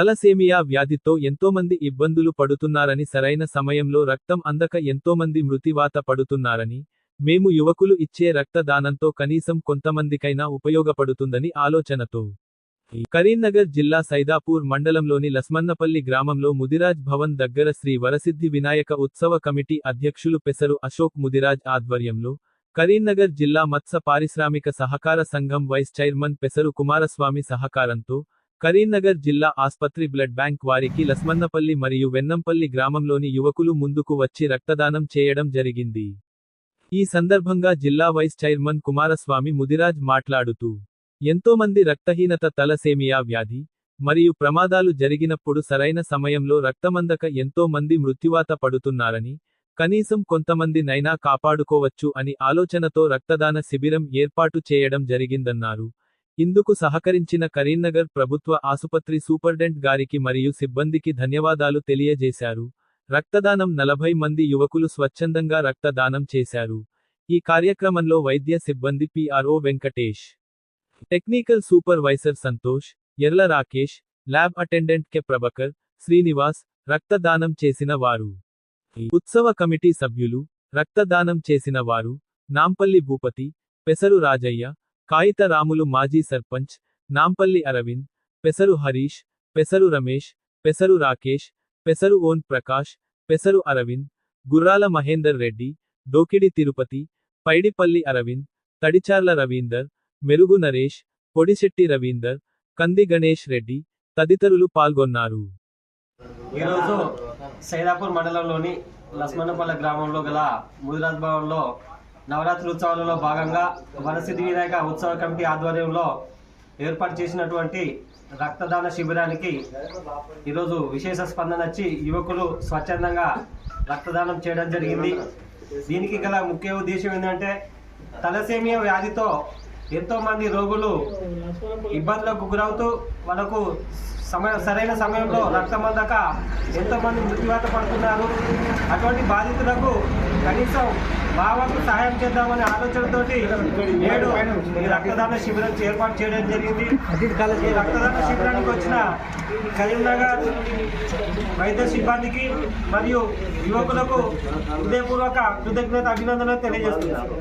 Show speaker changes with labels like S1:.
S1: Thalassemia వ్యాధితో ఎంతోమంది ఇబ్బందులు పడుతున్నారని సరైన సమయంలో రక్తం అందక ఎంతోమంది మృతివాత పడుతున్నారని మేము యువకులు ఇచ్చే రక్తదానంతో కనీసం కొంతమందికైనా ఉపయోగపడుతుందని ఆలోచనతో. కరీంనగర్ జిల్లా సైదాపూర్ మండలంలోని లస్మన్నపల్లి గ్రామంలో ముదిరాజ్ భవన్ దగ్గర శ్రీ వరసిద్ధి వినాయక ఉత్సవ కమిటీ అధ్యక్షులు పెసరు అశోక్ ముదిరాజ్ ఆధ్వర్యంలో కరీంనగర్ జిల్లా మత్స్య పారిశ్రామిక సహకార సంఘం వైస్ చైర్మన్ పెసరు కుమారస్వామి సహకారంతో కరీంనగర్ జిల్లా ఆస్పత్రి బ్లడ్ బ్యాంక్ వారికి లస్మన్నపల్లి మరియు వెన్నంపల్లి గ్రామంలోని యువకులు ముందుకు వచ్చి రక్తదానం చేయడం జరిగింది. ఈ సందర్భంగా జిల్లా వైస్ చైర్మన్ కుమారస్వామి ముదిరాజ్ మాట్లాడుతూ ఎంతోమంది రక్తహీనత తలసేమియా వ్యాధి మరియు ప్రమాదాలు జరిగినప్పుడు సరైన సమయంలో రక్తమందక ఎంతో మంది మృత్యువాత పడుతున్నారని కనీసం కొంతమంది నైనా కాపాడుకోవచ్చు అని ఆలోచనతో రక్తదాన శిబిరం ఏర్పాటు చేయడం జరిగిందన్నారు. ఇందుకు సహకరించిన కరీంనగర్ ప్రభుత్వ ఆసుపత్రి సూపర్డెంట్ గారికి మరియు సిబ్బందికి ధన్యవాదాలు తెలియజేశారు. రక్తదానం నలభై మంది యువకులు స్వచ్ఛందంగా రక్తదానం చేశారు. ఈ కార్యక్రమంలో వైద్య సిబ్బంది PRO Venkatesh technical supervisor Santosh Erla Rakesh lab attendant K Prabhakar Srinivas రక్తదానం చేసిన వారు. ఉత్సవ కమిటీ సభ్యులు రక్తదానం చేసిన వారు నాంపల్లి భూపతి పెసరు రాజయ్య కాయితరాములు మాజీ సర్పంచ్ నాంపల్లి అరవింద్ పెసరు హరీష్ పెసరు రమేష్ పెసరు రాకేష్ పెసరు ఓన్ ప్రకాష్ పెసరు అరవింద్ గుర్రాల మహేందర్ రెడ్డి డోకిడి తిరుపతి పైడిపల్లి అరవింద్ తడిచార్ల రవీందర్ మెరుగు నరేష్ పొడిశెట్టి రవీందర్ కంది గణేష్ రెడ్డి తదితరులు పాల్గొన్నారు.
S2: ఈరోజు సైదాపూర్ మండలంలోని లక్ష్మణపల్లి గ్రామంలో గల ముదిరాజ్ భవన్లో నవరాత్రి ఉత్సవాలలో భాగంగా వనసిద్ధి వినాయక ఉత్సవ కమిటీ ఆధ్వర్యంలో ఏర్పాటు చేసినటువంటి రక్తదాన శిబిరానికి ఈరోజు విశేష స్పందన వచ్చి యువకులు స్వచ్ఛందంగా రక్తదానం చేయడం జరిగింది. దీనికి గల ముఖ్య ఉద్దేశం ఏంటంటే తలసేమియా వ్యాధితో ఎంతోమంది రోగులు ఇబ్బందులకు గురవుతూ వాళ్ళకు సమయ సరైన సమయంలో రక్తం అందక ఎంతో మంది మృత్యువాత పడుతున్నారు. అటువంటి బాధితులకు కనీసం మా సహాయం చేద్దామనే ఆలోచనతోటి నేడు ఈ రక్తదాన శిబిరం ఏర్పాటు చేయడం జరిగింది. ఈ రక్తదాన శిబిరానికి వచ్చిన కరీంనగర్ వైద్య సిబ్బందికి మరియు యువకులకు హృదయపూర్వక కృతజ్ఞత అభినందనలు తెలియజేస్తున్నాను.